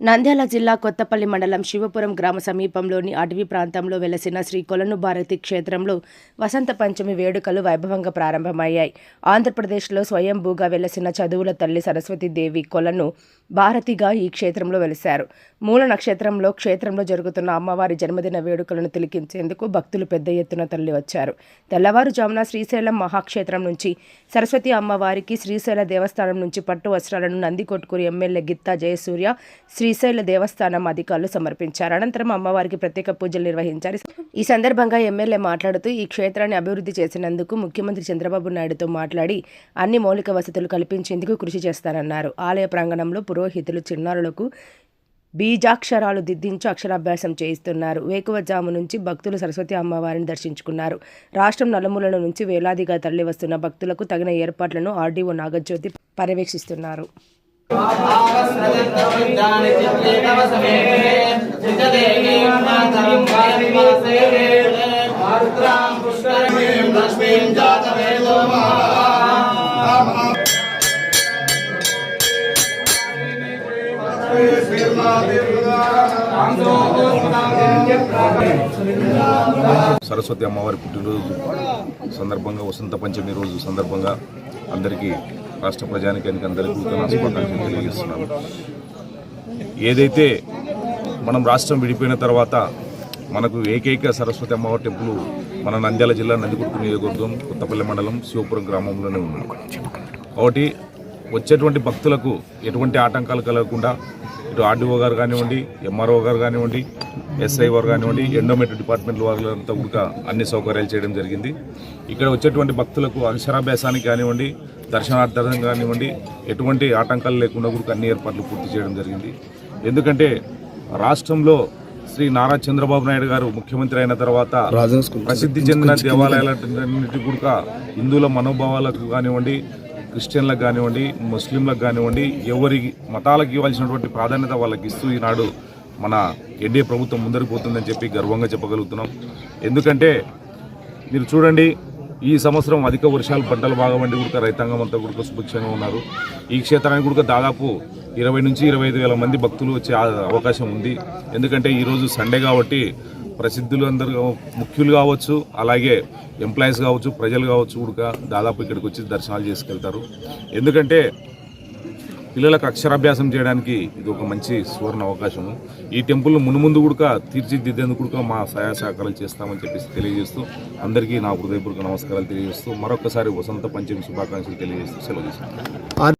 నంద్యాల జిల్లా కొత్తపల్లి మండలం శివపురం గ్రామ సమీపంలోని అటవీ ప్రాంతంలో వెలసిన శ్రీ కొలను భారతి క్షేత్రంలో వసంత పంచమి వేడుకలు వైభవంగా ప్రారంభమయ్యాయి. ఆంధ్రప్రదేశ్లో స్వయంభూగా వెలసిన చదువుల తల్లి సరస్వతీదేవి కొలను భారతిగా ఈ క్షేత్రంలో వెలిశారు. మూల నక్షత్రంలో క్షేత్రంలో జరుగుతున్న అమ్మవారి జన్మదిన వేడుకలను తిలకించేందుకు భక్తులు పెద్ద ఎత్తున తరలి వచ్చారు తెల్లవారుజామున శ్రీశైలం మహాక్షేత్రం నుంచి సరస్వతి అమ్మవారికి శ్రీశైల దేవస్థానం నుంచి పట్టు వస్త్రాలను నందికొట్కూరు ఎమ్మెల్యే గిత్తా జయసూర్య శ్రీశైల దేవస్థానం అధికారులు సమర్పించారు. అనంతరం అమ్మవారికి ప్రత్యేక పూజలు నిర్వహించారు. ఈ సందర్భంగా ఎమ్మెల్యే మాట్లాడుతూ ఈ క్షేత్రాన్ని అభివృద్ధి చేసినందుకు ముఖ్యమంత్రి చంద్రబాబు నాయుడుతో మాట్లాడి అన్ని మౌలిక వసతులు కల్పించేందుకు కృషి చేస్తానన్నారు. ఆలయ ప్రాంగణంలో పురోహితులు చిన్నారులకు బీజాక్షరాలు దిద్దించి అక్షరాభ్యాసం చేయిస్తున్నారు. వేకువజాము నుంచి భక్తులు సరస్వతి అమ్మవారిని దర్శించుకున్నారు. రాష్ట్రం నలుమూలల నుంచి వేలాదిగా తరలివస్తున్న భక్తులకు తగిన ఏర్పాట్లను ఆర్డీఓ నాగజ్యోతి పర్యవేక్షిస్తున్నారు. సరస్వతి అమ్మవారి పుట్టినరోజు సందర్భంగా వసంత పంచమి రోజు సందర్భంగా అందరికీ రాష్ట్ర ప్రజానికానికి అందరికీ నూతన తెలియజేస్తున్నాను. ఏదైతే మనం రాష్ట్రం విడిపోయిన తర్వాత మనకు ఏకైక సరస్వతి అమ్మవారి టెంపుల్ మన నంద్యాల జిల్లా నందికొట్టు నియోజకవర్గం కొత్తపల్లి మండలం శివపురం గ్రామంలోనే ఉన్నాం కాబట్టి వచ్చేటువంటి భక్తులకు ఎటువంటి ఆటంకాలు కలగకుండా ఇటు ఆర్డీఓ గారు కానివ్వండి ఎంఆర్ఓ గారు కానివ్వండి ఎస్ఐ గారు కానివ్వండి ఎండోమెంట్ డిపార్ట్మెంట్ వాళ్ళంతా కూడా అన్ని సౌకర్యాలు చేయడం జరిగింది. ఇక్కడ వచ్చేటువంటి భక్తులకు అక్షరాభ్యాసానికి కానివ్వండి దర్శనార్థం కానివ్వండి ఎటువంటి ఆటంకాలు లేకుండా కూడా అన్ని ఏర్పాట్లు పూర్తి చేయడం జరిగింది. ఎందుకంటే రాష్ట్రంలో శ్రీ నారా చంద్రబాబు నాయుడు గారు ముఖ్యమంత్రి అయిన తర్వాత ప్రసిద్ధి చెందిన దేవాలయాలన్నిటి కూడా హిందువుల మనోభావాలకు కానివ్వండి క్రిస్టియన్లకు కానివ్వండి ముస్లింలకు కానివ్వండి ఎవరి మతాలకు ఇవ్వాల్సినటువంటి ప్రాధాన్యత వాళ్ళకి ఇస్తూ ఈనాడు మన ఎన్డీఏ ప్రభుత్వం ముందరికి పోతుందని చెప్పి గర్వంగా చెప్పగలుగుతున్నాం. ఎందుకంటే మీరు చూడండి ఈ సంవత్సరం అధిక వర్షాలు పంటలు బాగా వండి కూడా రైతాంగం అంతా కూడా సుభిక్షంగా ఉన్నారు. ఈ క్షేత్రానికి కూడా దాదాపు ఇరవై నుంచి ఇరవై ఐదు వేల మంది భక్తులు వచ్చే అవకాశం ఉంది. ఎందుకంటే ఈరోజు సండే కాబట్టి ప్రసిద్ధులు అందరూ ముఖ్యులు కావచ్చు అలాగే ఎంప్లాయీస్ కావచ్చు ప్రజలు కావచ్చు కూడా దాదాపు ఇక్కడికి వచ్చి దర్శనాలు చేసుకెళ్తారు. ఎందుకంటే పిల్లలకు అక్షరాభ్యాసం చేయడానికి ఇది ఒక మంచి సువర్ణ అవకాశము. ఈ టెంపుల్ మునుముందు కూడా తీర్చిదిద్దేందుకు కూడా మా సహాయ సహకారాలు చేస్తామని చెప్పేసి తెలియజేస్తూ అందరికీ నా హృదయపూర్వక నమస్కారాలు తెలియజేస్తూ మరొకసారి వసంత పంచమి శుభాకాంక్షలు తెలియజేస్తూ సెలవు తీసుకుంటాను